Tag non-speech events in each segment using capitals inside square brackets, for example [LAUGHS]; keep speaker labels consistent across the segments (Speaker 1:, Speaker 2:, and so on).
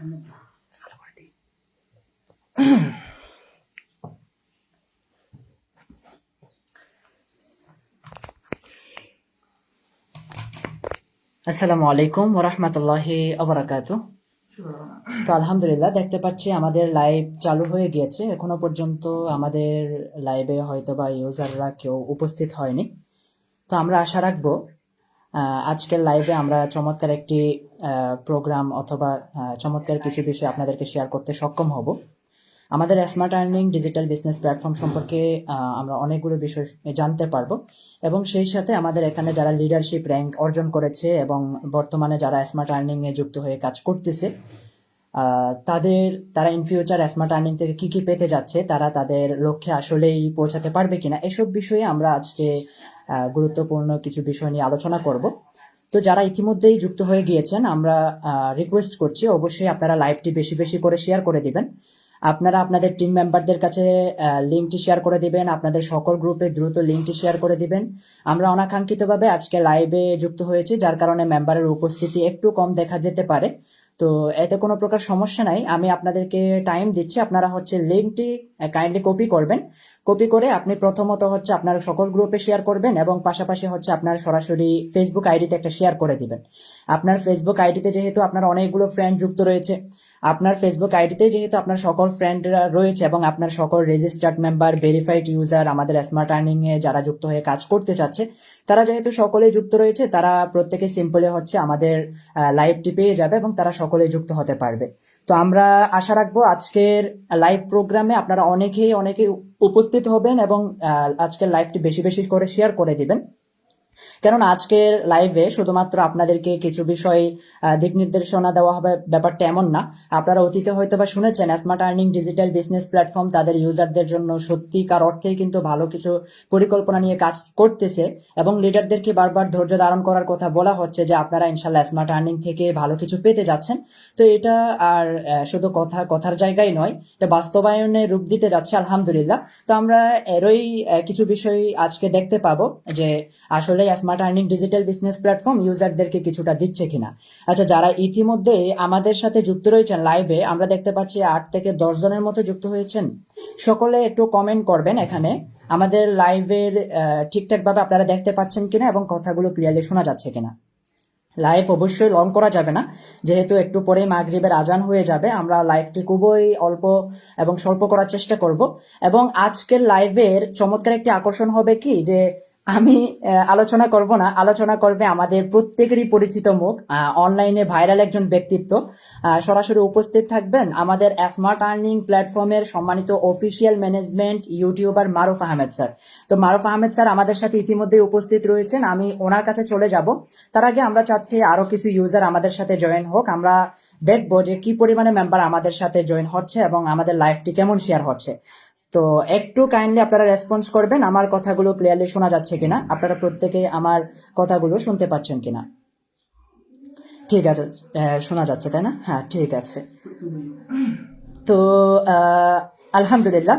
Speaker 1: আসসালামু আলাইকুম ওরহমতুল্লাহি আবরাকাত তো আলহামদুলিল্লাহ, দেখতে পাচ্ছি আমাদের লাইভ চালু হয়ে গিয়েছে। এখনও পর্যন্ত আমাদের লাইভে হয়তো বা ইউজাররা কেউ উপস্থিত হয়নি। তো আমরা আশা রাখব আজকের লাইভে আমরা চমৎকার একটি প্রোগ্রাম অথবা চমৎকার কিছু বিষয় আপনাদেরকে শেয়ার করতে সক্ষম হব। আমাদের smart earning digital business platform সম্পর্কে আমরা অনেকগুলো বিষয় জানতে পারব এবং সেই সাথে আমাদের এখানে যারা লিডারশিপ র্যাঙ্ক অর্জন করেছে এবং বর্তমানে যারা স্মার্ট আর্নিং এ যুক্ত হয়ে কাজ করতেছে তাদের, তারা ইন ফিউচার স্মার্ট আর্নিং থেকে কি কি পেতে যাচ্ছে, তারা তাদের লক্ষ্যে আসলেই পৌঁছাতে পারবে কিনা, এসব বিষয়ে আমরা আজকে গুরুত্বপূর্ণ কিছু বিষয় নিয়ে আলোচনা করব। তো যারা ইতিমধ্যেই যুক্ত হয়ে গিয়েছেন, আমরা রিকোয়েস্ট করছি অবশ্যই আপনারা লাইভটি বেশি বেশি করে শেয়ার করে দিবেন। আপনারা আপনাদের টিম মেম্বারদের কাছে লিঙ্কটি শেয়ার করে দিবেন, আপনাদের সকল গ্রুপে দ্রুত লিঙ্কটি শেয়ার করে দিবেন। আমরা অনাকাঙ্ক্ষিতভাবে আজকে লাইভে যুক্ত হয়েছি, যার কারণে মেম্বারের উপস্থিতি একটু কম দেখা যেতে পারে। তো এতে কোনো প্রকার সমস্যা নাই। আমি আপনাদেরকে টাইম দিচ্ছি। আপনারা হচ্ছে লিঙ্কটি কাইন্ডলি কপি করবেন। কপি করে আপনি প্রথমত হচ্ছে আপনার সকল গ্রুপে শেয়ার করবেন এবং পাশাপাশি হচ্ছে আপনার সরাসরি ফেসবুক আইডিতে একটা শেয়ার করে দিবেন। আপনার ফেসবুক আইডিতে যেহেতু আপনার অনেকগুলো ফ্রেন্ড যুক্ত রয়েছে আপনার ফেসবুক আইডিতে যেহেতু আপনার সকল ফ্রেন্ডরা রয়েছে এবং আপনার সকল রেজিস্টার্ড মেম্বার ভেরিফাইড ইউজার আমাদের স্মার্ট আর্নিং এ যারা যুক্ত হয়ে কাজ করতে চাচ্ছে, তারা যেহেতু সকলে যুক্ত রয়েছে, তারা প্রত্যেকে সিম্পলি হচ্ছে আমাদের লাইভটি পেয়ে যাবে এবং তারা সকলে যুক্ত হতে পারবে। তো আমরা আশা রাখব আজকের লাইভ প্রোগ্রামে আপনারা অনেকেই অনেকেই উপস্থিত হবেন এবং আজকের লাইভটি বেশি বেশি করে শেয়ার করে দিবেন। কারণ আজকের লাইভে শুধুমাত্র আপনাদেরকে কিছু বিষয় দিক নির্দেশনা দেওয়া হবে, ব্যাপারটা এমন না। আপনারা অতীতে হয়তো বা শুনেছেন smart earning digital business platform তাদের ইউজারদের জন্য সত্যিকার অর্থেই কিন্তু ভালো কিছু পরিকল্পনা নিয়ে কাজ করতেছে এবং লিডারদেরকে বারবার ধৈর্য ধারণ করার কথা বলা হচ্ছে যে আপনারা ইনশাল্লাহ স্মার্ট আর্নিং থেকে ভালো কিছু পেতে যাচ্ছেন। তো এটা আর শুধু কথা, কথার জায়গায় নয়, এটা বাস্তবায়নে রূপ দিতে যাচ্ছে, আলহামদুলিল্লাহ। তো আমরা এরই কিছু বিষয় আজকে দেখতে পাবো যে আসলে smart earning digital business platform ইউজারদেরকে কিছুটা দিচ্ছে কিনা। আচ্ছা যারা ইতিমধ্যে আমাদের সাথে যুক্ত রয়েছেন লাইভে আমরা দেখতে পাচ্ছি আট থেকে দশ জনের মতো যুক্ত হয়েছেন। সকলে একটু কমেন্ট করবেন এখানে। আমাদের লাইভের ঠিকঠাক ভাবে আপনারা দেখতে পাচ্ছেন কিনা এবং কথাগুলো ক্লিয়ারলি শোনা যাচ্ছে কিনা। লাইভ অবশ্যই লং করা যাবে না। যেহেতু একটু পরেই মাগরিবের আজান হয়ে যাবে, আমরা লাইভটি খুবই অল্প এবং স্বল্প করার চেষ্টা করব। এবং আজকের লাইভের চমৎকার একটি আকর্ষণ হবে কি? যে আমি আলোচনা করব না। আলোচনা করবে আমাদের প্রত্যেকেরই পরিচিত মুখ। অনলাইনে ভাইরাল একজন ব্যক্তিত্ব। সরাসরি উপস্থিত থাকবেন আমাদের স্মার্ট আর্নিং প্ল্যাটফর্মের সম্মানিত official management YouTuber Maruf Ahmed sir. তো মারুফ আহমেদ স্যার আমাদের সাথে ইতিমধ্যে উপস্থিত রয়েছেন। আমি ওনার কাছে চলে যাব। তার আগে আমরা চাচ্ছি আরও কিছু ইউজার আমাদের সাথে জয়েন হোক। আমরা দেখব যে কি পরিমাণে মেম্বার আমাদের সাথে জয়েন হচ্ছে এবং আমাদের লাইফটি কেমন শেয়ার হচ্ছে। তো একটু কাইন্ডলি আপনারা রেসপন্স করবেন, আমার কথাগুলো ক্লিয়ারলি শোনা যাচ্ছে কিনা, আপনারা প্রত্যেকে আমার কথাগুলো শুনতে পাচ্ছেন কিনা। ঠিক আছে শোনা যাচ্ছে, তাই না? হ্যাঁ ঠিক আছে। তো আলহামদুলিল্লাহ,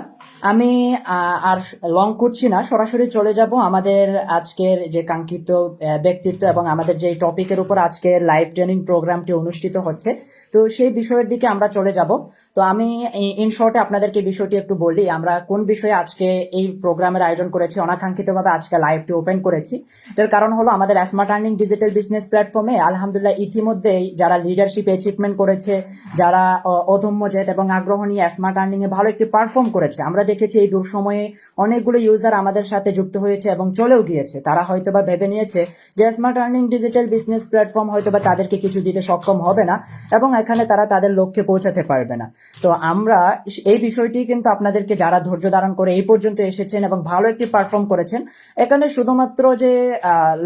Speaker 1: আমি আর লং করছি না, সরাসরি চলে যাব আমাদের আজকের যে কাঙ্ক্ষিত ব্যক্তিত্ব এবং আমাদের যে টপিকের উপর আজকের লাইভ ট্রেনিং প্রোগ্রামটি অনুষ্ঠিত হচ্ছে তো সেই বিষয়ের দিকে আমরা চলে যাব। তো আমি ইন শর্টে আপনাদেরকে বিষয়টি একটু বলি, আমরা কোন বিষয়ে আজকে এই প্রোগ্রামের আয়োজন করেছি, অনাকাঙ্ক্ষিতভাবে আজকে লাইভটি ওপেন করেছি। এর কারণ হলো আমাদের স্মার্ট আর্নিং ডিজিটাল বিজনেস প্ল্যাটফর্মে আলহামদুলিল্লাহ ইতিমধ্যেই যারা লিডারশিপ অ্যাচিভমেন্ট করেছে, যারা, অ- অদম্য জেদ এবং আগ্রহ নিয়ে স্মার্ট আর্নিং এ ভালো একটি পারফর্ম করেছে, আমরা দেখেছি এই দূর সময়ে অনেকগুলো ইউজার আমাদের সাথে যুক্ত হয়েছে এবং চলেও গিয়েছে। তারা হয়তো বা ভেবে নিয়েছে যে smart earning digital business platform হয়তো বা তাদেরকে কিছু দিতে সক্ষম হবে না এবং এখানে তারা তাদের লক্ষ্যে পৌঁছাতে পারবে না। তো আমরা এই বিষয়টি কিন্তু আপনাদেরকে যারা ধৈর্য ধারণ করে এই পর্যন্ত এসেছেন এবং ভালো একটি পারফর্ম করেছেন, এখানে শুধুমাত্র যে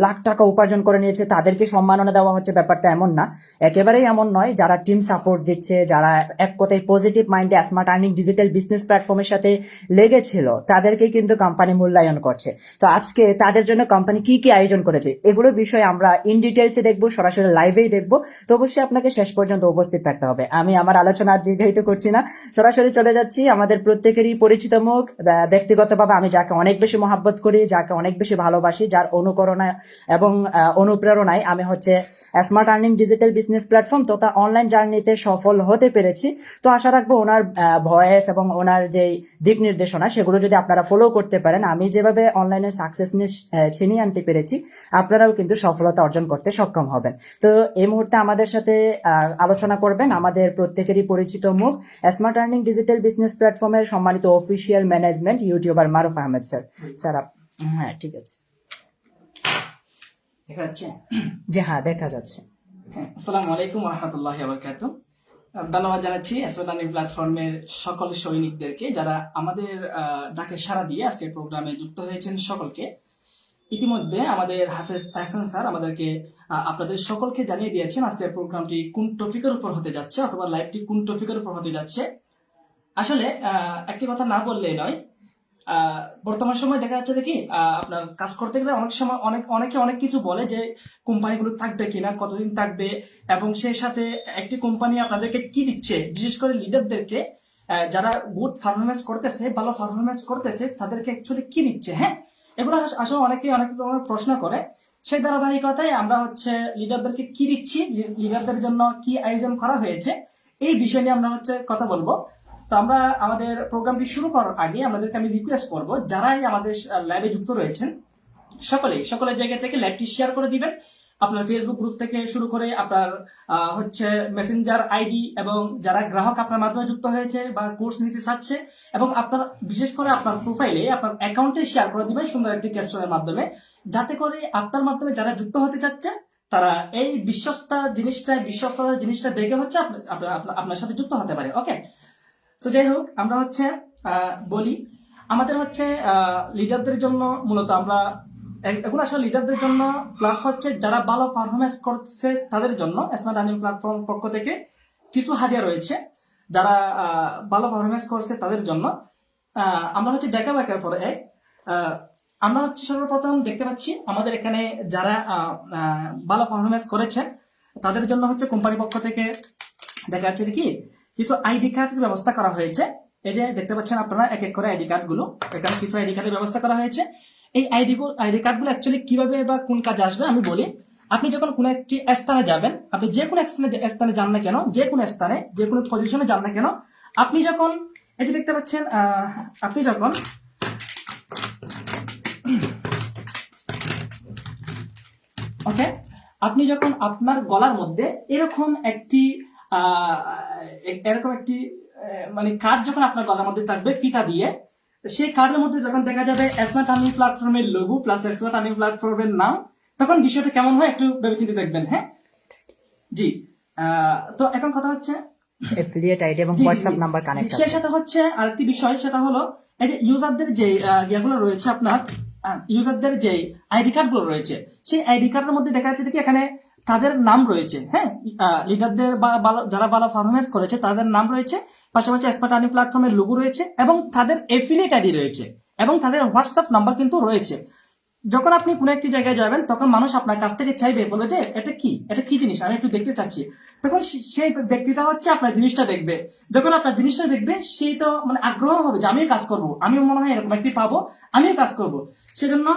Speaker 1: লাখ টাকা উপার্জন করে নিয়েছে তাদেরকে সম্মাননা দেওয়া হচ্ছে ব্যাপারটা এমন না। একেবারেই এমন নয়, যারা টিম সাপোর্ট দিচ্ছে, যারা এক কথায় পজিটিভ মাইন্ডে স্মার্ট আর্নিং ডিজিটাল বিজনেস প্ল্যাটফর্মের সাথে লেগেছিল, তাদেরকে কিন্তু কোম্পানি মূল্যায়ন করছে। তো আজকে তাদের জন্য কোম্পানি কি কি আয়োজন করেছে, এগুলো বিষয়ে আমরা ইন ডিটেলসে দেখব, সরাসরি লাইভেই দেখব। তো অবশ্যই আপনাকে শেষ পর্যন্ত উপস্থিত থাকতে হবে। আমি আমার আলোচনা আর দীর্ঘায়িত করছি না। সরাসরি চলে যাচ্ছি আমাদের প্রত্যেকেরই পরিচিত মুখ ব্যক্তিগতভাবে আমি যাকে অনেক বেশি মহাব্বত করি, যাকে অনেক বেশি ভালোবাসি, যার অনুকরণায় এবং অনুপ্রেরণায় আমি হচ্ছে smart earning digital business platform তথা অনলাইন জার্নিতে সফল হতে পেরেছি। তো আশা রাখব ওনার ভয়েস এবং ওনার যেই দিক নির্দেশনা, সেগুলো যদি আপনারা ফলো করতে পারেন, আমি যেভাবে অনলাইনে সাকসেস ছিনিয়ে আনতে পেরেছি, আপনারাও কিন্তু সফলতা অর্জন করতে সক্ষম হবেন। তো এই মুহূর্তে আমাদের সাথে আলোচনা করবেন আমাদের প্রত্যেকেরই পরিচিত মুখ স্মার্ট আর্নিং ডিজিটাল বিজনেস প্ল্যাটফর্মের সম্মানিত official management YouTuber Maruf Ahmed sir. Sir হ্যাঁ ঠিক আছে।
Speaker 2: দেখা যাচ্ছে?
Speaker 1: জি হ্যাঁ দেখা যাচ্ছে।
Speaker 2: হ্যাঁ, আসসালামু আলাইকুম রহমতুল্লাহ আবরকাত ধন্যবাদ জানাচ্ছি এসওলানি প্ল্যাটফর্মের সকল সৈনিকদেরকে যারা আমাদের ডাকে সাড়া দিয়ে আজকে প্রোগ্রামে যুক্ত হয়েছেন সকলকে। ইতিমধ্যে আমাদের হাফেজ আহসান স্যার আমাদেরকে আপনাদের সকলকে জানিয়ে দিয়েছেন আজকের প্রোগ্রামটি কোন টপিকের উপর হতে যাচ্ছে অথবা লাইভটি কোন টপিকের উপর হতে যাচ্ছে। আসলে একটি কথা না বললেই নয় বর্তমান সময় দেখা যাচ্ছে দেখি আপনার কাজ করতে গেলে অনেক সময় অনেক, অনেকে অনেক কিছু বলে যে কোম্পানিগুলো থাকবে কিনা, কতদিন থাকবে এবং সেই সাথে একটি কোম্পানি আপনাদেরকে কি দিচ্ছে, বিশেষ করে লিডারদেরকে যারা গুড পারফরমেন্স করতেছে, ভালো পারফরমেন্স করতেছে, তাদেরকে অ্যাকচুয়ালি কি দিচ্ছে হ্যাঁ? এগুলো আসলে অনেকে অনেক রকমের প্রশ্ন করে। সেই ধারাবাহিকতায় আমরা হচ্ছে লিডারদেরকে কি দিচ্ছি লিডারদের জন্য কি আয়োজন করা হয়েছে, এই বিষয় নিয়ে আমরা হচ্ছে কথা বলব। তো আমরা আমাদের প্রোগ্রামটি শুরু করার আগে আমাদেরকে আমি রিকোয়েস্ট করব, যারাই আমাদের ল্যাবে যুক্ত রয়েছেন, সকলেই, সকলের জায়গা থেকে ল্যাবটি শেয়ার করে দিবেন। আপনার ফেসবুক গ্রুপ থেকে শুরু করে আপনার হচ্ছে মেসেঞ্জার আইডি এবং যারা গ্রাহক আপনার মাধ্যমে যুক্ত হয়েছে বা কোর্স নিতে চাচ্ছে এবং আপনার, বিশেষ করে আপনার প্রোফাইলে আপনার অ্যাকাউন্টে শেয়ার করে দিবেন সুন্দর একটি ক্যাপশনের মাধ্যমে। যাতে করে আপনার মাধ্যমে যারা যুক্ত হতে চাচ্ছে, তারা এই বিশ্বস্তা জিনিসটা বিশ্বস্ততা জিনিসটা দেখে হচ্ছে আপনা- আপনা- আপনা- আপনার সাথে যুক্ত হতে পারে ওকে সো যাই হোক আমরা হচ্ছে বলি। আমাদের হচ্ছে লিডারদের জন্য মূলত আমরা এখন আসলে লিডারদের জন্য প্লাস হচ্ছে যারা ভালো পারফরমেন্স করছে তাদের জন্য স্মার্ট আর্নিং প্ল্যাটফর্ম পক্ষ থেকে কিছু হাদিয়া রয়েছে, যারা ভালো পারফরমেন্স করছে তাদের জন্য। আমরা হচ্ছে দেখাবো একের পরে, এক আমরা হচ্ছে সর্বপ্রথম দেখতে পাচ্ছি আমাদের এখানে যারা ভালো পারফরমেন্স করেছে তাদের জন্য হচ্ছে কোম্পানি পক্ষ থেকে দেখা যাচ্ছে কি কিছু আইডি কার্ডের ব্যবস্থা করা হয়েছে। এই যে দেখতে পাচ্ছেন আপনারা, এক এক করে আইডি কার্ডগুলো। এখানে কিছু আইডি কার্ডের ব্যবস্থা করা হয়েছে। এই আইডি আইডি কার্ডগুলো অ্যাকচুয়ালি কীভাবে বা কোন কাজে আসবে আমি বলি। আপনি যখন কোনো একটি স্থানে যাবেন, আপনি যে কোনো স্থানে স্থানে যান না কেন, যে কোনো স্থানে, যে কোনো পজিশনে যান না কেন, আপনি যখন এই যে দেখতে পাচ্ছেন আপনি যখন [CLEARS THROAT] ওকে আপনি যখন আপনার গলার মধ্যে এরকম একটি এরকম একটি মানে কার্ড যখন আপনার গলার মধ্যে থাকবে ফিতা দিয়ে সেই কার্ডের মধ্যে যখন দেখা যাবে স্মার্ট আর্নিং প্ল্যাটফর্মের লোগো প্লাস স্মার্ট আর্নিং প্ল্যাটফর্মের নাম তখন বিষয়টা কেমন হয় একটু ভেবেচিন্তে দেখবেন হ্যাঁ? জি তো এখন কথা হচ্ছে
Speaker 1: এফিলিয়েট আইডি এবং হোয়াটসঅ্যাপ নাম্বার কানেক্ট আছে।
Speaker 2: সাথে হচ্ছে আরেকটি বিষয় সেটা হলো এই যে ইউজারদের যে ইয়েগুলো রয়েছে আপনার ইউজারদের যে আইডি কার্ডগুলো রয়েছে সেই আইডি কার্ডের মধ্যে দেখা যাচ্ছে কি এখানে তাদের নাম রয়েছে হ্যাঁ? লিডারদের বা যারা ভালো পারফরমেন্স করেছে, তাদের নাম রয়েছে। পাশাপাশি আর্নিং প্ল্যাটফর্মের লোগো রয়েছে এবং তাদের এফিলিয়েট আইডি রয়েছে এবং তাদের হোয়াটসঅ্যাপ নাম্বার কিন্তু রয়েছে। যখন আপনি কোনো একটি জায়গায় যাবেন, তখন মানুষ আপনার কাছ থেকে চাইবে, বলবে যে, এটা কি? এটা কি জিনিস? আমি একটু দেখতে চাচ্ছি। তখন সেই ব্যক্তিটা হচ্ছে আপনার জিনিসটা দেখবে। যখন আপনার জিনিসটা দেখবে সেই তো মানে আগ্রহ হবে যে, আমিও কাজ করব। আমিও মনে হয় এরকম একটি পাবো। আমিও কাজ করব। সেজন্য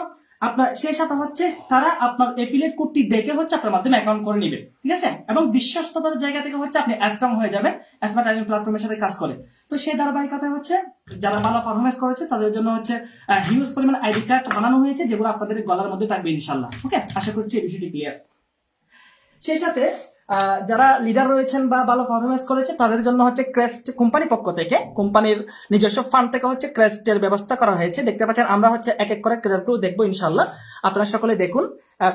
Speaker 2: আপনার, সেই সাথে হচ্ছে তারা আপনার এফিলিয়েট কোডটি দেখে হচ্ছে আপনার মাধ্যমে অ্যাকাউন্ট করে নেবে, ঠিক আছে? এবং বিশ্বস্ততার জায়গা থেকে হচ্ছে আপনি অ্যাসকাম হয়ে যাবেন স্মার্ট টাইমিং প্ল্যাটফর্মের সাথে কাজ করে। তো সেই ধারাবাহিকতা হচ্ছে যারা ভালো পারফরমেন্স করেছে, তাদের জন্য হচ্ছে হিউজ পরিমাণ আইডি কার্ড বানানো হয়েছে, যেগুলো আপনাদের গলার মধ্যে থাকবে ইনশাল্লাহ ওকে আশা করছি এই বিষয়টি ক্লিয়ার সেই সাথে যারা লিডার রয়েছেন বা ভালো পারফরমেন্স করেছে, তাদের জন্য হচ্ছে ক্রেস্ট কোম্পানি পক্ষ থেকে কোম্পানির নিজস্ব ফান্ড থেকে হচ্ছে ক্রেস্টের ব্যবস্থা করা হয়েছে। দেখতে পাচ্ছেন, আমরা হচ্ছে এক এক করে ক্রেস্টগুলো দেখব ইনশাল্লাহ আপনারা সকলে দেখুন।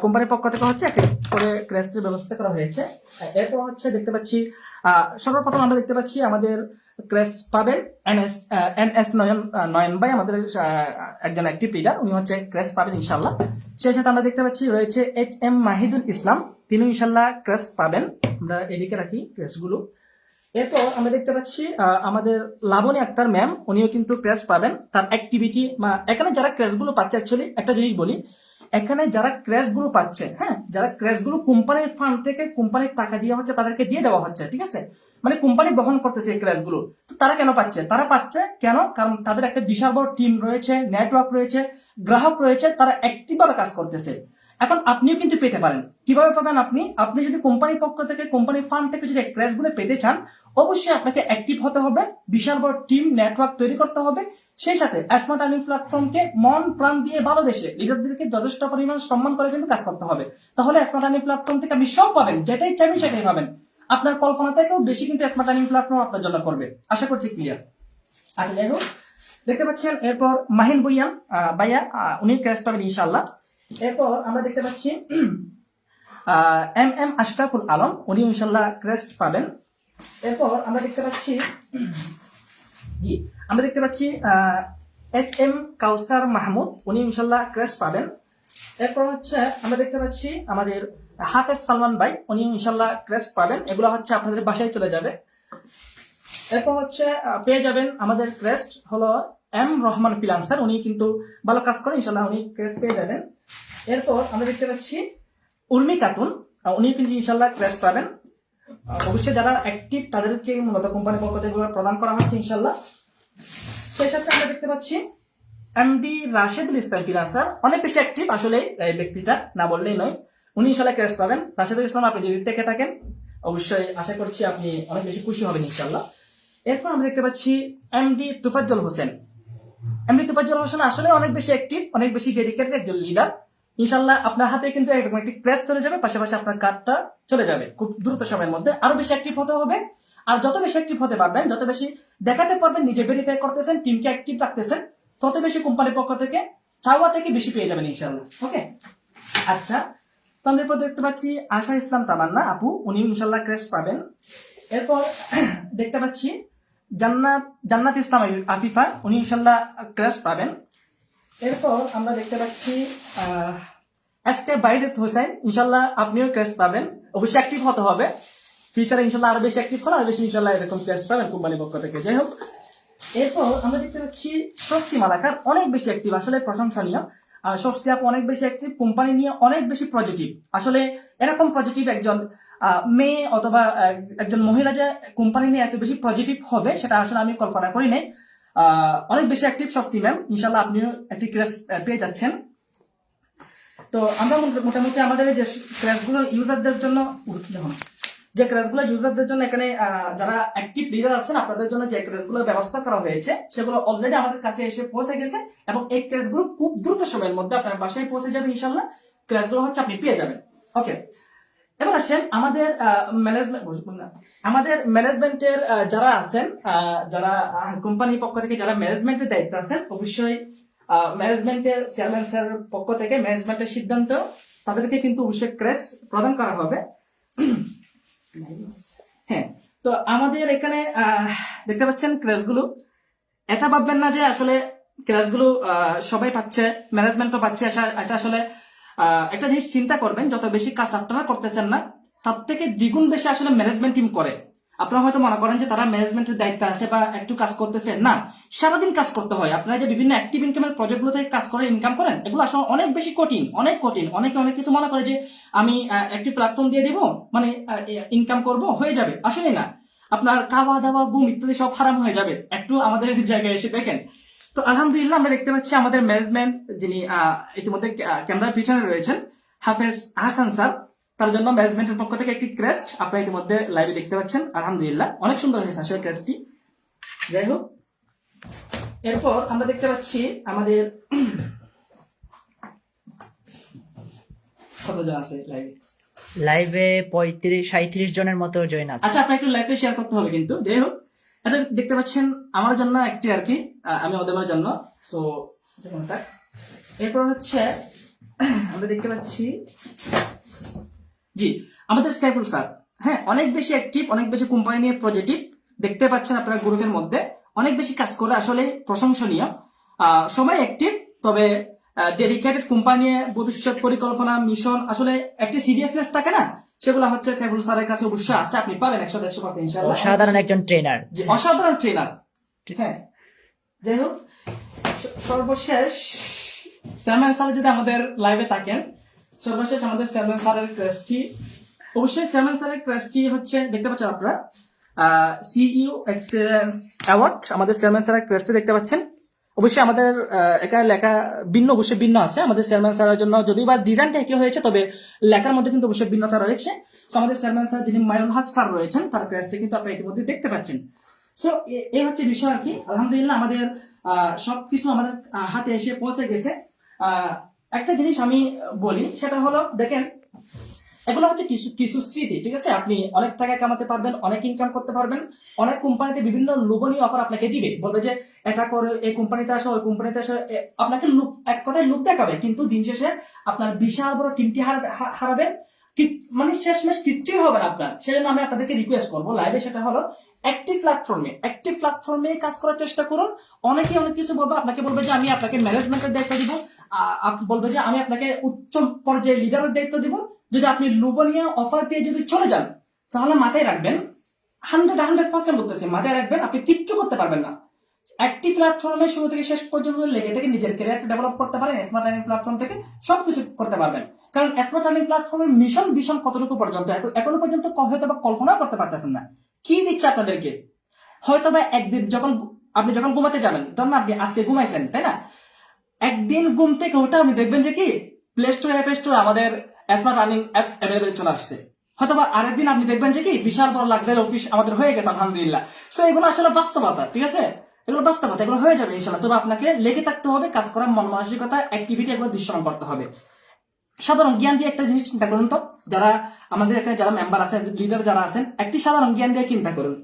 Speaker 2: কোম্পানির পক্ষ থেকে হচ্ছে এক করে ক্রেস্টের ব্যবস্থা করা হয়েছে। এরপর হচ্ছে দেখতে পাচ্ছি সর্বপ্রথম আমরা দেখতে পাচ্ছি আমাদের ক্রেস্ট পাবেন এনএস এনএস নয়ন নয়ন ভাই আমাদের একজন অ্যাক্টিভ লিডার উনি হচ্ছে ক্রেস্ট পাবেন ইনশাল্লাহ সেই সাথে আমরা দেখতে পাচ্ছি রয়েছে এইচ এম মাহিদুল ইসলাম তিনি ইনশাল্লাহ ক্রেস্ট পাবেন। আমরা এদিকে রাখি ক্রেস্টগুলো এরপর আমরা দেখতে পাচ্ছি আমাদের লাবণী আক্তার ম্যাম, উনিও কিন্তু ক্রেস পাবেন। তার অ্যাক্টিভিটি বা এখানে যারা ক্রেসগুলো পাচ্ছে অ্যাকচুয়ালি একটা জিনিস বলি এখানে যারা ক্র্যাশগুলো পাচ্ছে হ্যাঁ? যারা ক্র্যাশগুলো কোম্পানির ফান্ড থেকে কোম্পানির টাকা দিয়ে হচ্ছে তাদেরকে দিয়ে দেওয়া হচ্ছে, ঠিক আছে? মানে কোম্পানি বহন করতেছে এই ক্রেসগুলো তো তারা কেন পাচ্ছে? তারা পাচ্ছে কেন? কারণ তাদের একটা বিশাল বড় টিম রয়েছে নেটওয়ার্ক রয়েছে, গ্রাহক রয়েছে, তারা অ্যাক্টিভ ভাবে কাজ করতেছে। এখন আপনিও কিন্তু পেতে পারেন। কীভাবে পাবেন আপনি? আপনি যদি কোম্পানির পক্ষ থেকে, কোম্পানির ফান্ড থেকে যদি ক্রেসগুলো পেতে চান, অবশ্যই আপনাকে অ্যাক্টিভ হতে হবে, বিশাল বড় টিম নেটওয়ার্ক তৈরি করতে হবে। সেই সাথে স্মার্ট আর্নিং প্ল্যাটফর্মকে মন প্রাণ দিয়ে ভালোবেসে লিডারদেরকে যথেষ্ট পরিমাণ সম্মান করে কিন্তু কাজ করতে হবে। তাহলে স্মার্ট আর্নিং প্ল্যাটফর্ম থেকে আপনি সব পাবেন, যেটাই চাইবেন সেটাই পাবেন। আপনার কল্পনা থেকেও বেশি কিন্তু স্মার্ট আর্নিং প্ল্যাটফর্ম আপনার জন্য করবে। আশা করছি ক্লিয়ার আচ্ছা যাই হোক দেখতে পাচ্ছেন, এরপর মাহিন বুইয়াম ভাইয়া উনি ক্র্যাশ পাবেন ইনশাল্লাহ এরপর আমরা দেখতে পাচ্ছি এম এম আশরাফুল আলম, উনি ইনশাল্লাহ ক্রেস্ট পাবেন। এরপর আমরা দেখতে পাচ্ছি, জি, আমরা দেখতে পাচ্ছি এইচ এম কাউসার মাহমুদ, উনি ইনশাল্লাহ ক্রেস্ট পাবেন। এরপর হচ্ছে আমরা দেখতে পাচ্ছি আমাদের হাফেজ সালমান ভাই উনি ইনশাল্লাহ ক্রেস্ট পাবেন। এগুলো হচ্ছে আপনাদের বাসায় চলে যাবে। এরপর হচ্ছে পেয়ে যাবেন আমাদের ক্রেস্ট হলো এম রহমান ফিলান্সার। উনি কিন্তু ভালো কাজ করেন ইনশাল্লাহ উনি ক্রেস্ট পেয়ে যাবেন। এরপর আমরা দেখতে পাচ্ছি উর্মি আহ, উনি কিন্তু ইনশাল্লাহ ক্রেস্ট পাবেন। অবশ্যই যারা অ্যাক্টিভ তাদেরকে মূলত কোম্পানির পক্ষ থেকে প্রদান করা হচ্ছে ইনশাল্লাহ সেই সাথে আমরা দেখতে পাচ্ছি এমডি রাশেদুল ইসলাম ফিনান্সার অনেক বেশি অ্যাক্টিভ আসলে এই ব্যক্তিটা, না বললেই নয়। উনি ইনশাল্লাহ ক্রেস পাবেন। রাশেদুল ইসলাম, আপনি যদি দেখে থাকেন, অবশ্যই আশা করছি আপনি অনেক বেশি খুশি হবেন ইনশাল্লাহ। এরপর আমরা দেখতে পাচ্ছি এমডি তুফাজ্জল হোসেন। এমডি তুফাজ্জল হোসেন আসলে অনেক বেশি অ্যাক্টিভ অনেক বেশি ডেডিকেটেড একজন লিডার ইনশাল্লাহ আপনার হাতে কিন্তু এরকম একটি প্রেস চলে যাবে, পাশাপাশি আপনার কার্ডটা চলে যাবে খুব দ্রুত সময়ের মধ্যে। আরও বেশি অ্যাক্টিভ হতে হবে। আর যত বেশি অ্যাক্টিভ হতে পারবেন, যত বেশি দেখাতে পারবেন, নিজে ভেরিফাই করতেছেন টিমকে অ্যাক্টিভ রাখতেছেন তত বেশি কোম্পানির পক্ষ থেকে চাওয়া থেকে বেশি পেয়ে যাবেন ইনশাল্লাহ ওকে? আচ্ছা তো আমরা এরপর দেখতে পাচ্ছি আশা ইসলাম তামান্না। আপু উনি ইনশাল্লাহ ক্রেস্ট পাবেন। এরপর [COUGHS] দেখতে পাচ্ছি জান্নাত জান্নাত ইসলাম আফিফা উনি ইনশাল্লাহ ক্রেস্ট পাবেন। এরপর আমরা দেখতে পাচ্ছি এস কে বাইজেদ হোসেন ইনশাল্লাহ আপনিও ক্রেস্ট পাবেন। অবশ্যই অ্যাক্টিভ হতে হবে। ফিউচারে ইনশাল্লাহ আরও বেশি অ্যাক্টিভ হলে আরও বেশি ইনশাল্লাহ এরকম ক্রেস্ট পাবেন কোম্পানির পক্ষ থেকে। যাই হোক এরপর আমরা দেখতে পাচ্ছি স্বস্তি মালাকার অনেক বেশি অ্যাক্টিভ আসলে প্রশংসনীয়। স্বস্তি আপু অনেক বেশি অ্যাক্টিভ কোম্পানি নিয়ে অনেক বেশি পজিটিভ আসলে এরকম পজিটিভ একজন মেয়ে অথবা একজন মহিলা যে কোম্পানি নিয়ে এত বেশি পজিটিভ হবে সেটা আসলে আমি কল্পনা করি নাই। অনেক বেশি অ্যাক্টিভ স্বস্তি ম্যাম ইনশাল্লাহ আপনিও একটি ক্রেস পেয়ে যাচ্ছেন। তো আমরা মোট- মোটামুটি আমাদের যে ক্রেসগুলো ইউজারদের জন্য দেখুন, যে ক্রেসগুলো ইউজারদের জন্য এখানে যারা অ্যাক্টিভ লিডার আছেন, আপনাদের জন্য যে ক্রেসগুলোর ব্যবস্থা করা হয়েছে, সেগুলো অলরেডি আমাদের কাছে এসে পৌঁছে গেছে এবং এই ক্রেসগুলো খুব দ্রুত সময়ের মধ্যে আপনার বাসায় পৌঁছে যাবে ইনশাল্লাহ ক্রেসগুলো হচ্ছে আপনি পেয়ে যাবেন। ওকে এবার আসেন আমাদের ম্যানেজমেন্ট আমাদের ম্যানেজমেন্টের যারা আছেন যারা কোম্পানির পক্ষ থেকে যারা ম্যানেজমেন্টের দায়িত্ব আছেন, অবশ্যই ম্যানেজমেন্টের চেয়ারম্যান স্যার পক্ষ থেকে ম্যানেজমেন্টের সিদ্ধান্ত তাদেরকে কিন্তু অবশ্যই ক্রেস প্রদান করা হবে। হ্যাঁ তো আমাদের এখানে দেখতে পাচ্ছেন ক্রেসগুলো এটা ভাববেন না যে আসলে ক্লাসগুলো আহ, সবাই পাচ্ছে ম্যানেজমেন্টও পাচ্ছে এটা- আসলে একটা জিনিস চিন্তা করবেন যত বেশি কাজ আপনারা করতেছেন না তার থেকে দ্বিগুণ বেশি আসলে ম্যানেজমেন্ট টিম করে। আপনারা হয়তো মনে করেন যে তারা ম্যানেজমেন্টের দায়িত্ব আছে বা একটু কাজ করতেছে। না, সারাদিন কাজ করতে হয়। আপনারা যে বিভিন্ন অ্যাক্টিভ ইনকামের প্রজেক্টগুলোতে কাজ করে ইনকাম করেন, এগুলো আসলে অনেক বেশি কঠিন, অনেক কঠিন। অনেকে অনেক কিছু মনে করে যে আমি একটি প্ল্যাটফর্ম দিয়ে দিব মানে ইনকাম করব, হয়ে যাবে। আসলে না। আপনার খাওয়া দাওয়া, ঘুম ইত্যাদি সব হারাম হয়ে যাবে। একটু আমাদের [LAUGHS] জায়গায় এসে দেখেন। তো আলহামদুলিল্লাহ আমরা দেখতে পাচ্ছি আমাদের ম্যানেজমেন্ট যিনি ইতিমধ্যে ক্যামেরার পিছনে রয়েছেন, হাফেজ আহসান স্যার। তার জন্য ম্যানেজমেন্টের পক্ষ থেকে একটি ক্রেস্ট আপনারা ইতিমধ্যে লাইভে দেখতে পাচ্ছেন আলহামদুলিল্লাহ। অনেক সুন্দর হয়েছে আসলে ক্রেস্টটি যাই হোক এরপর আমরা দেখতে পাচ্ছি আমাদের কতজন আছে লাইভে
Speaker 1: লাইভে পঁয়ত্রিশ সাঁত্রিশ জনের মতো জয়েন আছে।
Speaker 2: আচ্ছা আপনার একটু লাইভে শেয়ার করতে হবে কিন্তু। যাই হোক এটা দেখতে পাচ্ছেন আমার জন্য একটি আর কি আমি ওদের জন্য। সো এরপর হচ্ছে আমরা দেখতে পাচ্ছি জি আমাদের সাইফুল স্যার হ্যাঁ অনেক বেশি অ্যাক্টিভ অনেক বেশি কোম্পানি নিয়ে পজিটিভ দেখতে পাচ্ছেন আপনার গ্রুপের মধ্যে। অনেক বেশি কাজ করে আসলে প্রশংসনীয়। সবাই অ্যাক্টিভ তবে ডেডিকেটেড কোম্পানি ভবিষ্যৎ পরিকল্পনা মিশন আসলে একটি সিরিয়াসনেস থাকে না? সেগুলো হচ্ছে সাইফুল স্যারের কাছে অবশ্যই আছে। আপনি পাবেন একশো দেড়শো পার্সেন্ট ইনশাল্লাহ
Speaker 1: সাধারণ একজন ট্রেনার
Speaker 2: অসাধারণ ট্রেনার হ্যাঁ। যাই হোক সর্বশেষ স্যামন স্যার যদি আমাদের লাইভে থাকেন সর্বশেষ আমাদের স্যামন স্যারের ক্রেস্টটি অবশ্যই স্যামন স্যারের ক্রেস্টটি হচ্ছে, দেখতে পাচ্ছেন আপনারা সিইও এক্সেলেন্স অ্যাওয়ার্ড আমাদের চেয়ারম্যান স্যারের ক্রেস্টে দেখতে পাচ্ছেন। অবশ্যই আমাদের এখানে লেখা ভিন্ন, অবশ্যই ভিন্ন আছে। আমাদের চেয়ারম্যান স্যারের জন্য যদিও বা ডিজাইনটা একই হয়েছে, তবে লেখার মধ্যে কিন্তু অবশ্যই ভিন্নতা রয়েছে। তো আমাদের চেয়ারম্যান স্যার যিনি মায়ুল হক স্যার রয়েছেন, তার ক্রেস্টে কিন্তু আপনারা ইতিমধ্যে দেখতে পাচ্ছেন। সো এই হচ্ছে বিষয় আর কি। আলহামদুলিল্লাহ আমাদের সবকিছু আমাদের হাতে এসে পৌঁছে গেছে। একটা জিনিস আমি বলি, সেটা হলো, দেখেন, এগুলো হচ্ছে কিছু কিছু স্মৃতি, ঠিক আছে? আপনি অনেক টাকা কামাতে পারবেন, অনেক ইনকাম করতে পারবেন, অনেক কোম্পানিতে বিভিন্ন লোভনীয় অফার আপনাকে দিবে। বলবে যে, এটা করে এই কোম্পানিতে আসো, ওই কোম্পানিতে আসো। আপনাকে লুপ, এক কথায় লুপ দেখাবে, কিন্তু দিন শেষে আপনার বিশাল বড় টিমটি হারাবেন মানে শেষমেশ কিচ্ছুই হবে না আপনার। সেজন্য আমি আপনাদেরকে রিকোয়েস্ট করব লাইভে সেটা হলো একটি প্ল্যাটফর্মে একটি প্ল্যাটফর্মে কাজ করার চেষ্টা করুন। অনেকে অনেক কিছু বলবে, আপনাকে বলবে যে, আমি আপনাকে ম্যানেজমেন্টের দায়িত্ব দিব। বলবে যে আমি আপনাকে উচ্চ পর্যায়ে লিডারের দায়িত্ব দিব। যদি আপনি লুবনীয় অফার দিয়ে যদি চলে যান, তাহলে মাথায় রাখবেন হান্ড্রেড হান্ড্রেড পার্সেন্ট বলতেছি, মাথায় রাখবেন, আপনি কিচ্ছু করতে পারবেন না। একটি প্ল্যাটফর্মে শুরু থেকে শেষ পর্যন্ত লেগে থেকে নিজের ক্যারিয়ারটা ডেভেলপ করতে পারেন স্মার্ট আর্নিং প্ল্যাটফর্ম থেকে সবকিছু করতে পারবেন। কারণ স্মার্ট আর্নিং প্ল্যাটফর্মের মিশন ভীষণ কতটুকু পর্যন্ত এখনও পর্যন্ত হয়তো বা কল্পনা করতে পারতেছেন না। কি দিচ্ছে আপনাদেরকে? হয়তো বা একদিন যখন আপনি যখন ঘুমাতে যাবেন, ধরুন আপনি আজকে ঘুমাইছেন, তাই না? একদিন ঘুম থেকে ওঠে আপনি দেখবেন যে কি প্লে স্টোর অ্যাপ স্টোর আমাদের স্মার্ট আর্নিং অ্যাপস অ্যাভেলেবেল চলে আসছে। হয়তোবা আরেকদিন আপনি দেখবেন যে কি, বিশাল বড় লাক্সারি অফিস আমাদের হয়ে গেছে, আলহামদুলিল্লাহ। সো এগুলো আসলে বাস্তবতা, ঠিক আছে? এগুলো বাস্তবতা, এগুলো হয়ে যাবে ইনশাল্লাহ তবে আপনাকে লেগে থাকতে হবে, কাজ করার মন মানসিকতা অ্যাক্টিভিটি এগুলো দৃশ্যমান করতে হবে। সাধারণ জ্ঞান দিয়ে একটা জিনিস চিন্তা করুন তো। যারা আমাদের এখানে যারা মেম্বার আছেন লিডার যারা আছেন, একটি সাধারণ জ্ঞান দিয়ে চিন্তা করুন।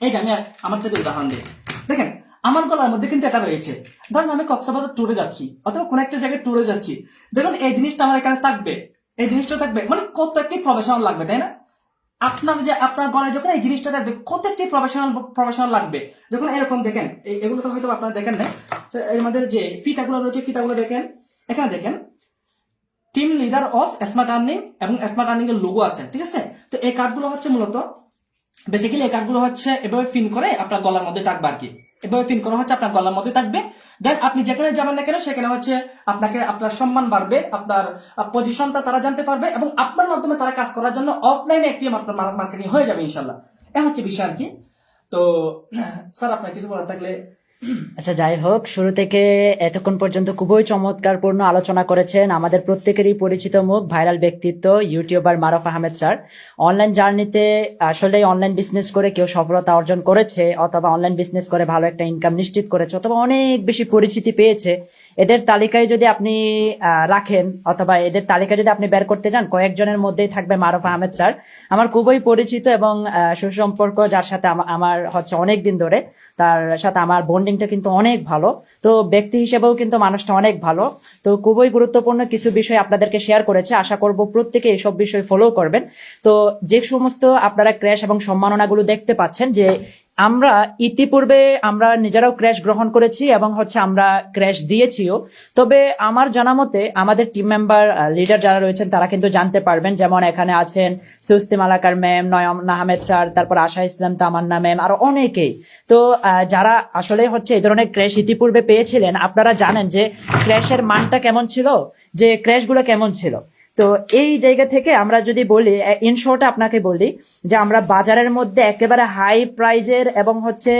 Speaker 2: এই যে আমি আমার যদি উদাহরণ দিই। দেখেন আমার গলার মধ্যে কিন্তু এটা রয়েছে। ধরেন আমি কক্সবাজার ট্যুরে যাচ্ছি, অথবা কোনো একটা জায়গায় ট্যুরে যাচ্ছি। যখন এই জিনিসটা আমার এখানে থাকবে। এই জিনিসটা থাকবে। মানে কত একটি প্রফেশনাল লাগবে, তাই না? আপনার যে আপনার গলায় যখন এই জিনিসটা থাকবে, কত একটি প্রফেশনাল প্রফেশনাল লাগবে? যখন এরকম দেখেন এগুলো তো হয়তো আপনারা দেখেন না এর মধ্যে যে ফিতাগুলো রয়েছে, ফিতাগুলো দেখেন। এখানে দেখেন team leader of smart earning এবং স্মার্ট আর্নিং এর লোগো আছে, ঠিক আছে? তো এই কার্ডগুলো হচ্ছে মূলত বেসিক্যালি এই কার্ডগুলো হচ্ছে, এভাবে ফিন করে আপনার গলার মধ্যে থাকবে আর কি। এভাবে ফিন করা হচ্ছে আপনার গলার মধ্যে থাকবে। দেন আপনি যেখানে যাবেন না কেন, সেখানে হচ্ছে আপনাকে আপনার সম্মান বাড়বে, আপনার পজিশনটা তারা জানতে পারবে এবং আপনার মাধ্যমে তারা কাজ করার জন্য অফলাইনে একটি আপনার মার্কেটিং হয়ে যাবে ইনশাল্লাহ। এ হচ্ছে বিষয় আর কি। তো, স্যার, আপনার কিছু বলার থাকলে
Speaker 1: আচ্ছা যাই হোক, শুরু থেকে এতক্ষণ পর্যন্ত খুবই চমৎকারপূর্ণ আলোচনা করেছেন আমাদের প্রত্যেকেরই পরিচিত মুখ, ভাইরাল ব্যক্তিত্ব, YouTuber Maruf Ahmed sir. Online জার্নিতে আসলে অনলাইন বিজনেস করে কেউ সফলতা অর্জন করেছে, অথবা অনলাইন বিজনেস করে ভালো একটা ইনকাম নিশ্চিত করেছে, অথবা অনেক বেশি পরিচিতি পেয়েছে। এদের তালিকায় যদি আপনি রাখেন অথবা এদের তালিকা যদি আপনি বের করতে যান কয়েকজনের মধ্যেই থাকবে মারুফ আহমেদ স্যার। আমার খুবই পরিচিত এবং সুসম্পর্ক, যার সাথে আমার হচ্ছে অনেক দিন ধরে। তার সাথে আমার বন্ডিংটা কিন্তু অনেক ভালো। তো ব্যক্তি হিসেবেও কিন্তু মানুষটা অনেক ভালো। তো খুবই গুরুত্বপূর্ণ কিছু বিষয় আপনাদেরকে শেয়ার করেছে। আশা করব প্রত্যেকে এইসব বিষয় ফলো করবেন। তো যে সমস্ত আপনারা ক্র্যাশ এবং সম্মাননাগুলো দেখতে পাচ্ছেন যে আমরা ইতিপূর্বে আমরা নিজেরাও ক্র্যাশ গ্রহণ করেছি এবং হচ্ছে আমরা ক্র্যাশ দিয়েছিও। তবে আমার জানা মতে আমাদের টিম মেম্বার লিডার যারা রয়েছেন তারা কিন্তু জানতে পারবেন, যেমন এখানে আছেন সুস্তি Malakar ma'am Nuaym Ahmed sir, তারপর আশা ইসলাম, তামান্না ম্যাম আরও অনেকেই। তো যারা আসলে হচ্ছে এই ধরনের ক্র্যাশ ইতিপূর্বে পেয়েছিলেন, আপনারা জানেন যে ক্র্যাশের মানটা কেমন ছিল, যে ক্র্যাশগুলো কেমন ছিল। তো এই জায়গা থেকে আমরা যদি বলি ইন শর্ট আপনাকে বলি যে আমরা বাজারের মধ্যে একেবারে হাই প্রাইজের এবং হচ্ছে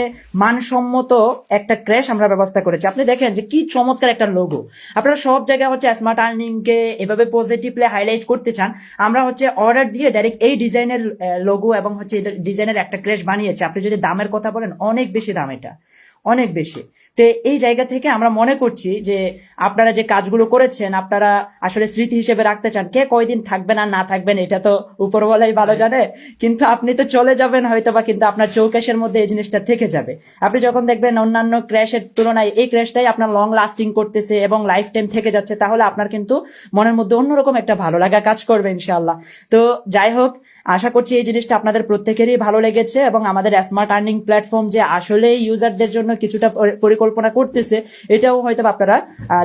Speaker 1: মানসম্মত একটা ক্র্যাশ আমরা ব্যবস্থা করেছি। আপনি দেখেন যে কি চমৎকার একটা লোগো আপনারা সব জায়গায় হচ্ছে স্মার্ট আর্নিং কে এভাবে পজিটিভলি হাইলাইট করতে চান, আমরা হচ্ছে অর্ডার দিয়ে ডাইরেক্ট এই ডিজাইনের লোগো এবং হচ্ছে ডিজাইনের একটা ক্র্যাশ বানিয়েছে। আপনি যদি দামের কথা বলেন, অনেক বেশি দাম এটা। অনেক বেশি। তো এই জায়গা থেকে আমরা মনে করছি যে আপনারা যে কাজগুলো করেছেন আপনারা আসলে স্মৃতি হিসেবে রাখতে চান। কে কয়দিন থাকবেন আর না থাকবেন এটা তো উপরওয়ালাই ভালো জানে। কিন্তু আপনি তো চলে যাবেন হয়তো বা কিন্তু আপনার চৌকাশের মধ্যে এই জিনিসটা থেকে যাবে। আপনি যখন দেখবেন অন্যান্য ক্র্যাশের তুলনায় এই ক্র্যাশটাই আপনার লং লাস্টিং করতেছে এবং লাইফ টাইম থেকে যাচ্ছে তাহলে আপনার কিন্তু মনের মধ্যে অন্যরকম একটা ভালো লাগা কাজ করবে ইনশাআল্লাহ। তো যাই হোক আশা করছি এই জিনিসটা আপনাদের প্রত্যেকেরই ভালো লেগেছে এবং আমাদের স্মার্ট আর্নিং প্ল্যাটফর্ম যে আসলে ইউজারদের জন্য কিছুটা পরি- পরিকল্পনা করতেছে, এটাও হয়তো আপনারা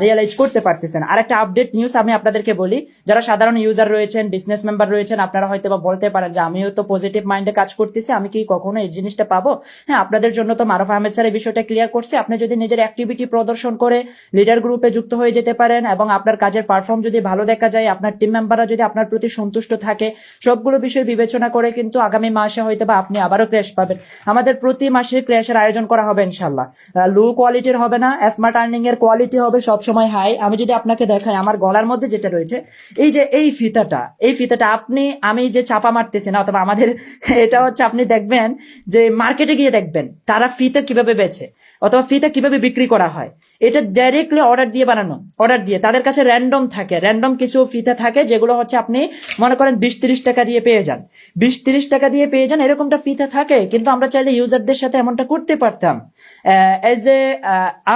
Speaker 1: রিয়েলাইজ করতে পারতেছেন। আর একটা আপডেট নিউজ আমি আপনাদেরকে বলি, যারা সাধারণ ইউজার রয়েছেন বিজনেস মেম্বার রয়েছেন, আপনারা হয়তো বা বলতে পারেন যে আমিও তো পজিটিভ মাইন্ডে কাজ করতেছি, আমি কি কখনো এই জিনিসটা পাবো? হ্যাঁ আপনাদের জন্য তো মারুফ আহমেদ স্যার এই বিষয়টা ক্লিয়ার করছে। আপনি যদি নিজের অ্যাক্টিভিটি প্রদর্শন করে লিডার গ্রুপে যুক্ত হয়ে যেতে পারেন এবং আপনার কাজের পারফর্ম যদি ভালো দেখা যায়, আপনার টিম মেম্বাররা যদি আপনার প্রতি সন্তুষ্ট থাকে, সবগুলো বিষয় বিবেচনা করে কিন্তু আগামী মাসে হয়তো বা আপনি আবারও ক্র্যাশ পাবেন। আমাদের প্রতি মাসে ক্র্যাশের আয়োজন করা হবে ইনশাল্লাহ লো কোয়ালিটির হবে না স্মার্ট আর্নিং এর কোয়ালিটি হবে, সবসময় হাই আমি যদি আপনাকে দেখাই আমার গলার মধ্যে যেটা রয়েছে, এই যে এই ফিতাটা এই ফিতাটা আপনি, আমি যে চাপা মারতেছি না, অথবা আমাদের, [LAUGHS] এটা হচ্ছে আপনি দেখবেন যে মার্কেটে গিয়ে দেখবেন, তারা ফিতা কীভাবে বেচে অথবা ফিতা কীভাবে বিক্রি করা হয়, এটা ডাইরেক্টলি অর্ডার দিয়ে বানানো অর্ডার দিয়ে। তাদের কাছে র্যান্ডম থাকে র্যান্ডম কিছু ফিতা থাকে যেগুলো হচ্ছে আপনি মনে করেন বিশ তিরিশ টাকা দিয়ে পেয়ে যান। বিশ তিরিশ টাকা দিয়ে পেয়ে যান, এরকমটা ফিতা থাকে, কিন্তু আমরা চাইলে ইউজারদের সাথে এমনটা করতে পারতাম। এজ এ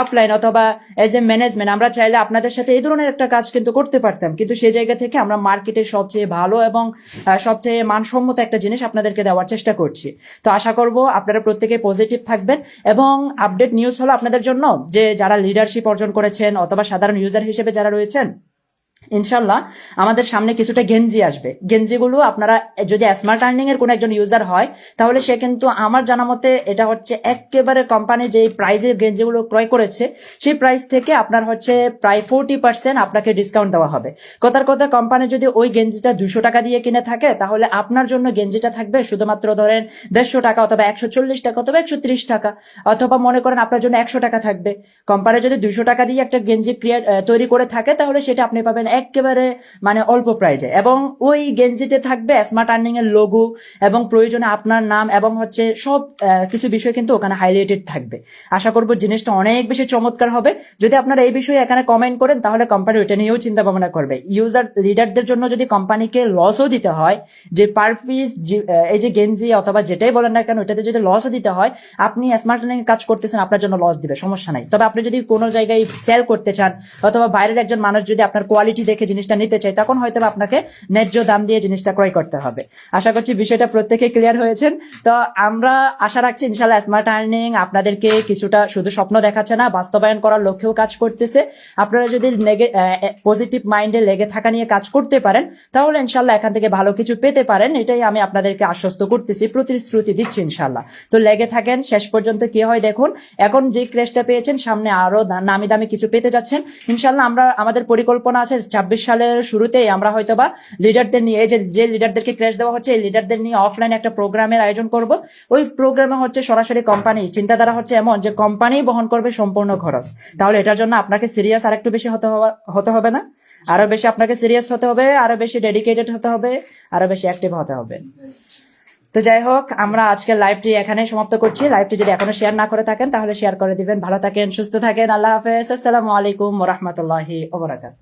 Speaker 1: আপলাইন অথবা এজ এ ম্যানেজমেন্ট আমরা চাইলে আপনাদের সাথে এই ধরনের একটা কাজ কিন্তু করতে পারতাম। কিন্তু সেই জায়গা থেকে আমরা মার্কেটে সবচেয়ে ভালো এবং সবচেয়ে মানসম্মত একটা জিনিস আপনাদেরকে দেওয়ার চেষ্টা করছি। তো আশা করব আপনারা প্রত্যেকে পজিটিভ থাকবেন এবং আপডেট নিউজ হলো আপনাদের জন্য যে যারা লিডারশিপ অর্জন করেছেন অথবা সাধারণ ইউজার হিসেবে যারা রয়েছেন ইনশাল্লাহ আমাদের সামনে কিছুটা গেঞ্জি আসবে। গেঞ্জিগুলো আপনারা যদি স্মার্ট আর্নিং এর কোন একজন ইউজার হয়, তাহলে সে কিন্তু আমার জানা মতে এটা হচ্ছে একেবারে কোম্পানি যে প্রাইজে গেঞ্জিগুলো ক্রয় করেছে, সেই প্রাইস থেকে আপনার হচ্ছে প্রায় ফোরটি পার্সেন্ট আপনাকে ডিসকাউন্ট দেওয়া হবে। কথার কথা কোম্পানি যদি ওই গেঞ্জিটা দুশো টাকা দিয়ে কিনে থাকে, তাহলে আপনার জন্য গেঞ্জিটা থাকবে শুধুমাত্র ধরেন দেড়শো টাকা অথবা একশো চল্লিশ টাকা অথবা একশো ত্রিশ টাকা, অথবা মনে করেন আপনার জন্য একশো টাকা থাকবে। কোম্পানি যদি দুশো টাকা দিয়ে একটা গেঞ্জি ক্রিয়েট তৈরি করে থাকে, তাহলে সেটা আপনি পাবেন একেবারে মানে অল্প প্রাইজে এবং ওই গেঞ্জিতে থাকবে স্মার্ট আর্নিং এর লোগো এবং প্রয়োজনে আপনার নাম এবং হচ্ছে সব কিছু বিষয় কিন্তু ওখানে হাইলাইটেড থাকবে। আশা করব জিনিসটা অনেক বেশি চমৎকার হবে। যদি আপনারা এই বিষয়ে এখানে কমেন্ট করেন, তাহলে কোম্পানি ওইটা নিয়েও চিন্তা ভাবনা করবে। ইউজার লিডারদের জন্য যদি কোম্পানিকে লসও দিতে হয়, যে পার পিস এই যে গেঞ্জি অথবা যেটাই বলেন না কেন ওইটাতে যদি লসও দিতে হয়, আপনি স্মার্ট আর্নিং কাজ করতেছেন, আপনার জন্য লস দিবে, সমস্যা নাই। তবে আপনি যদি কোনো জায়গায় সেল করতে চান, অথবা বাইরের একজন মানুষ যদি আপনার কোয়ালিটি দেখে জিনিসটা নিতে চায় তখন হয়তো আপনাকে ন্যায্য দাম দিয়ে জিনিসটা ক্রয় করতে হবে। আশা করছি বিষয়টা প্রত্যেকে ক্লিয়ার হয়েছেন। তো আমরা আশা রাখছি ইনশাল্লাহ স্মার্ট আর্নিং আপনাদেরকে কিছুটা শুধু স্বপ্ন দেখাচ্ছে না, বাস্তবায়ন করার লক্ষ্যেও কাজ করতেছে। আপনারা যদি পজিটিভ মাইন্ডে লেগে থাকা নিয়ে কাজ করতে পারেন, তাহলে ইনশাল্লাহ এখান থেকে ভালো কিছু পেতে পারেন। এটাই আমি আপনাদেরকে আশ্বস্ত করতেছি, প্রতিশ্রুতি দিচ্ছি ইনশাল্লাহ তো লেগে থাকেন, শেষ পর্যন্ত কি হয় দেখুন, এখন যে ক্রেশটা পেয়েছেন, সামনে আরও নামি দামি কিছু পেতে যাচ্ছেন। ইনশাল্লাহ আমরা, আমাদের পরিকল্পনা আছে ছাব্বিশ সালের শুরুতেই আমরা হয়তোবা লিডারদের নিয়ে, এই যে যে লিডারদেরকে ক্রেশ দেওয়া হচ্ছে, এই লিডারদের নিয়ে অফলাইন একটা প্রোগ্রামের আয়োজন করব। ওই প্রোগ্রামে হচ্ছে সরাসরি কোম্পানি চিন্তাধারা হচ্ছে এমন যে কোম্পানি বহন করবে সম্পূর্ণ খরচ। তাহলে এটার জন্য আপনাকে সিরিয়াস আর একটু বেশি হতে হতে হবে না? আরও বেশি আপনাকে সিরিয়াস হতে হবে, আরও বেশি ডেডিকেটেড হতে হবে, আরও বেশি অ্যাক্টিভ হতে হবে। তো যাই হোক, আমরা আজকের লাইভটি এখানে সমাপ্ত করছি। লাইভটি যদি এখনও শেয়ার না করে থাকেন, তাহলে শেয়ার করে দিবেন। ভালো থাকেন, সুস্থ থাকেন। আল্লাহ হাফেজ। আসসালামু আলাইকুম রহমতুল্লাহি ওবরাকাত